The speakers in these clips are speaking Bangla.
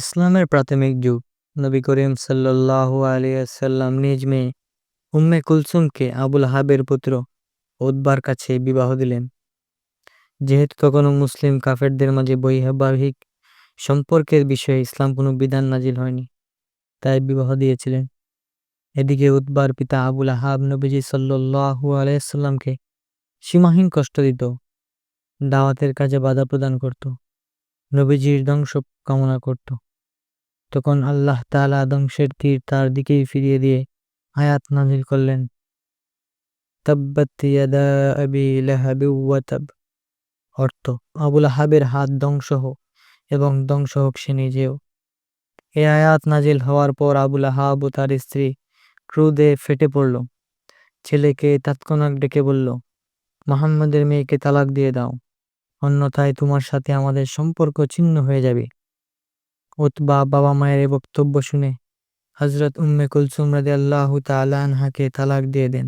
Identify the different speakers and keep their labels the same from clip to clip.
Speaker 1: ইসলামের প্রাথমিক যুগ। নবী করিম সাল্লাল্লাহু আলিয়াল্লাম নিজ মেয়ে উম্মে কুলসুমকে আবুল হাবের পুত্র উদ্বার কাছে বিবাহ দিলেন। যেহেতু তখনও মুসলিম কাফেরদের মাঝে বৈবাহিক সম্পর্কের বিষয়ে ইসলাম কোনো বিধান নাজিল হয়নি, তাই বিবাহ দিয়েছিলেন। এদিকে উদ্বার পিতা আবুল আহাব নবীজি সাল্লাল্লাহু আলাইসাল্লামকে সীমাহীন কষ্ট দিত, দাওয়াতের কাজে বাধা প্রদান করত, নবীজির ধ্বংস কামনা করত। তখন আল্লাহ তাআলা ধ্বংসের তীর তার দিকেই ফিরিয়ে দিয়ে আয়াত নাজিল করলেন। অর্থ আবুল আহাবের হাত ধ্বংস হোক এবং ধ্বংস হোক সে নিজেও। এ আয়াত নাজিল হওয়ার পর আবুল আহাব ও তার স্ত্রী ক্রুদে ফেটে পড়ল। ছেলেকে তৎক্ষণাৎ ডেকে বলল, মোহাম্মদের মেয়েকে তালাক দিয়ে দাও। অন্যথায় তোমার সাথে আমাদের সম্পর্ক ছিন্ন হয়ে যাবে। উতবা বাবা মায়ের এই বক্তব্য শুনে হজরত উম্মে কুলসুম রাজি আল্লাহ আনহাকে তালাক দিয়ে দেন।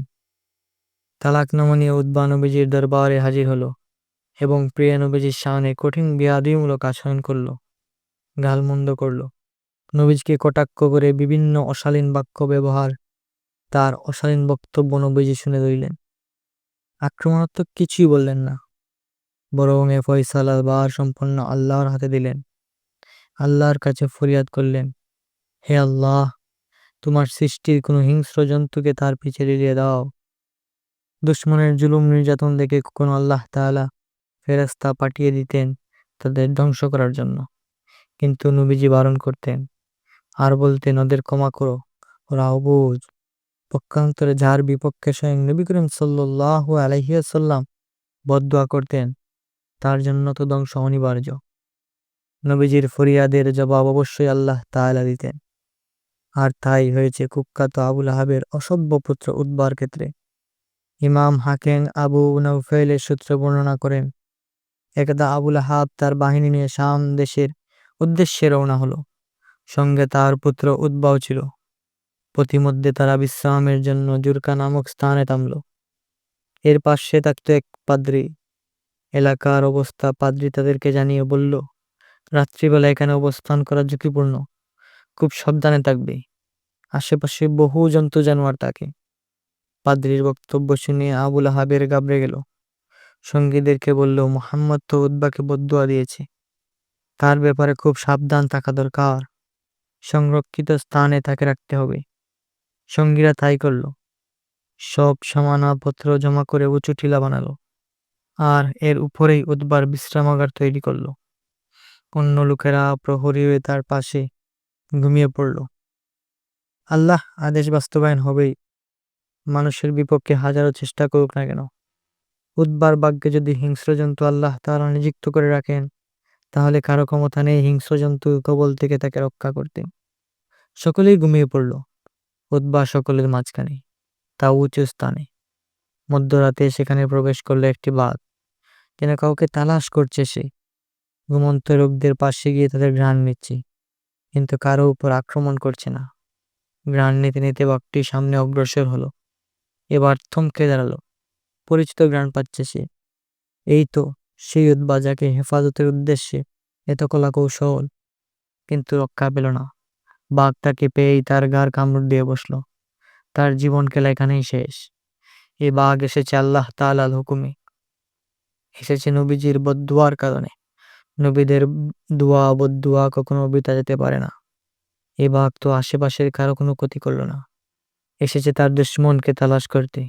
Speaker 1: তালাক নমনীয় উদ্বা নবীজির দরবারে হাজির হলো এবং প্রিয়া নবীজির সামনে কঠিন বিয়াদিমূলক আচরণ করল, গালমন্দ করল। নবীজকে কটাক্ষ করে বিভিন্ন অশালীন বাক্য ব্যবহার তার অশালীন বক্তব্য নবীজি শুনে রইলেন আক্রমণাত্মক কিছুই বললেন না, বরং এ ফয়সালা বার সম্পন্ন আল্লাহর হাতে দিলেন। আল্লাহর কাছে ফরিয়াদ করলেন, হে আল্লাহ, তোমার সৃষ্টির কোনো হিংস্র জন্তুকে তার পিছে রিলিয়ে দাও। দুশ্মনের জুলুম নির্যাতন দেখে কখনো আল্লাহ তাআলা ফেরাস্তা পাঠিয়ে দিতেন তাদের ধ্বংস করার জন্য। কিন্তু নবীজি বারণ করতেন, আর বলতেন, ওদের ক্ষমা করো, ওরা অবুজ পক্ষান্তরে যার বিপক্ষে স্বয়ং নবী করিম সাল্লাহ আলহিয়াসাল্লাম বদুয়া করতেন, তার জন্য তো ধ্বংস অনিবার্য। নবীজির ফরিয়াদের জবাব অবশ্যই আল্লাহ তাআলা দিতেন। আর তাই হয়েছে কুখ্যাত আবুল আহাবের অসভ্য পুত্র উদ্বার ক্ষেত্রে। ইমাম হাকেন আবু নৌফেলের সূত্রে বর্ণনা করেন, একদা আবুল আহাব তার বাহিনী নিয়ে শাম দেশের উদ্দেশ্যে রওনা হলো। সঙ্গে তার পুত্র উদ্বাও ছিল। পথিমধ্যে তারা বিশ্রামের জন্য জুরকা নামক স্থানে থামল। এর পাশে থাকত এক পাদ্রী। এলাকার অবস্থা পাদ্রী তাদেরকে জানিয়ে বলল রাত্রিবেলা এখানে অবস্থান করা ঝুঁকিপূর্ণ। খুব সাবধানে থাকবে। আশেপাশে বহু জন্তু জানোয়ার থাকে। পাদ্রির বক্তব্য শুনে আবুল আহাবের গাবড়ে গেল। সঙ্গীদেরকে বলল, মোহাম্মদ তো উদ্বাকে বদুয়া দিয়েছে। তার ব্যাপারে খুব সাবধান থাকা দরকার। সংরক্ষিত স্থানে তাকে রাখতে হবে। সঙ্গীরা তাই করল। সব সমানাপত্র জমা করে উঁচু টিলা বানালো। আর এর উপরেই উদ্বার বিশ্রামাগার তৈরি করল। অন্য লোকেরা প্রহরী হয়ে তার পাশে ঘুমিয়ে পড়ল। আল্লাহ আদেশ বাস্তবায়ন হবেই। মানুষের বিপক্ষে হাজারো চেষ্টা করুক না কেন। উদ্বার বাক্যে যদি হিংস্র জন্তু আল্লাহ তারা নিযুক্ত করে রাখেন, তাহলে কারও ক্ষমতা নেই হিংস্র জন্তুর কবল থেকে তাকে রক্ষা করতে। সকলেই ঘুমিয়ে পড়ল। উদ্বা সকলের মাঝখানে তা উঁচু স্থানে। মধ্যরাতে সেখানে প্রবেশ করল একটি বাঘ। যেন কাউকে তালাশ করছে সে। ঘুমন্ত রোগদের পাশে গিয়ে তাদের ঘ্রাণ নিচ্ছি, কিন্তু কারও উপর আক্রমণ করছে না। ঘ্রাণ নিতে নিতে বাঘটি সামনে অগ্রসর হলো, এবার থমকে দাঁড়াল। পরিচিত ঘ্রাণ পাচ্ছে সে। এই তো, সেই উদ্বাজাকে হেফাজতের উদ্দেশ্যে এত কলা কৌশল কিন্তু রক্ষা পেল না। বাঘ তাকে পেয়েই তার গার কামড় দিয়ে বসল। তার জীবন খেলা এখানেই শেষ। এ বাঘ এসেছে আল্লাহ তালাল হুকুমে। এসেছে নবীজির বদুয়ার কারণে। নবীদের দোয়া বদুয়া কখনো বিতা যেতে পারে না। এ বাঘ তো আশেপাশের কারও কোনো ক্ষতি করল না। এসেছে তার দুশ্মনকে তালাশ করতে।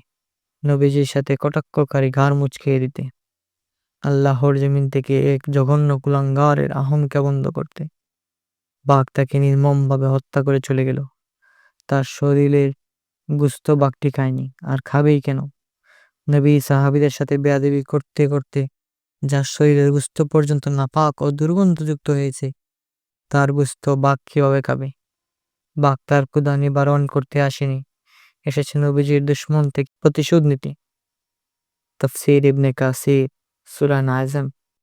Speaker 1: নবীজির সাথে কটাক্ষকারী ঘাড় মুচকিয়ে দিতে। আল্লাহর জমিন থেকে এক জঘন্য কুলাঙ্গারের আহমকে বন্ধ করতে। বাঘ তাকে নির্মমভাবে হত্যা করে চলে গেল। তার শরীরের গুস্ত বাঘটি খায়নি। আর খাবেই কেন? নবী সাহাবিদের সাথে বেয়াদেবি করতে করতে যার শরীরের গুস্ত পর্যন্ত নাপাক ও দুর্গন্ধযুক্ত হয়েছে, তার গুস্ত বাঘ কীভাবে খাবে? বাঘ তার ক্ষুদা নিবারণ করতে আসেনি। এসেছে নবীজির দুশ্মন থেকে প্রতিশোধ নিতে। তফসির ইবনে কাসির সুরান নাজম।